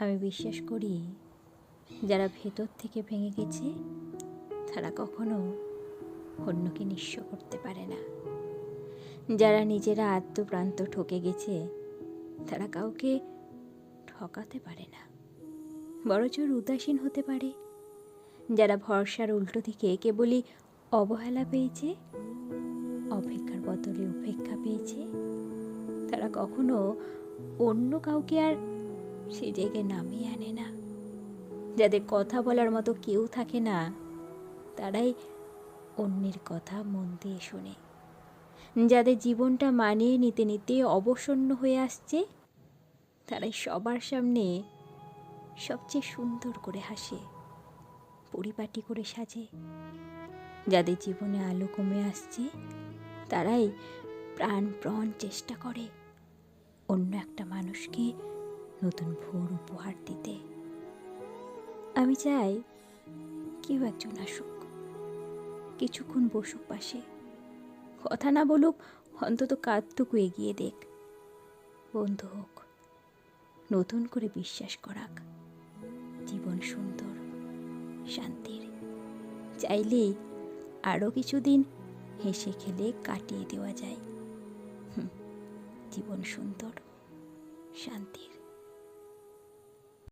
আমি বিশ্বাস করি, যারা ভেতর থেকে ভেঙে গেছে, তারা কখনো অন্যকে নিঃস্ব করতে পারে না। যারা নিজেরা আত্মপ্রান্ত ঠকে গেছে, তারা কাউকে ঠকাতে পারে না। বড়জোর উদাসীন হতে পারে, যারা ভরসার উল্টো দিকে কেবলই অবহেলা পেয়েছে, অপেক্ষার বদলে উপেক্ষা পেয়েছে, তারা কখনো অন্য কাউকে আর সে জায়গায় নামিয়ে আনে না। যাদের কথা বলার মতো কেউ থাকে না, তারাই অন্যের কথা মন দিয়ে শোনে। যাদের জীবনটা মানিয়ে নিতে নিতে অবসন্ন হয়ে আসছে, তারাই সবার সামনে সবচেয়ে সুন্দর করে হাসে, পরিপাটি করে সাজে। যাদের জীবনে আলো কমে আসছে, তারাই প্রাণপ্রণ চেষ্টা করে। অন্য একটা মানুষকে নতুন ভোর উপহার দিতে। আমি চাই কেউ একজন আসুক। কিছুক্ষণ বসুক পাশে। কথা না বলুক, অন্তত কাঁধটুকু এগিয়ে দেখ। বন্ধু হোক, নতুন করে বিশ্বাস করাক। জীবন সুন্দর, শান্তির। চাইলেই আরও কিছুদিন হেসে খেলে কাটিয়ে দেওয়া যায়। জীবন সুন্দর, শান্তির।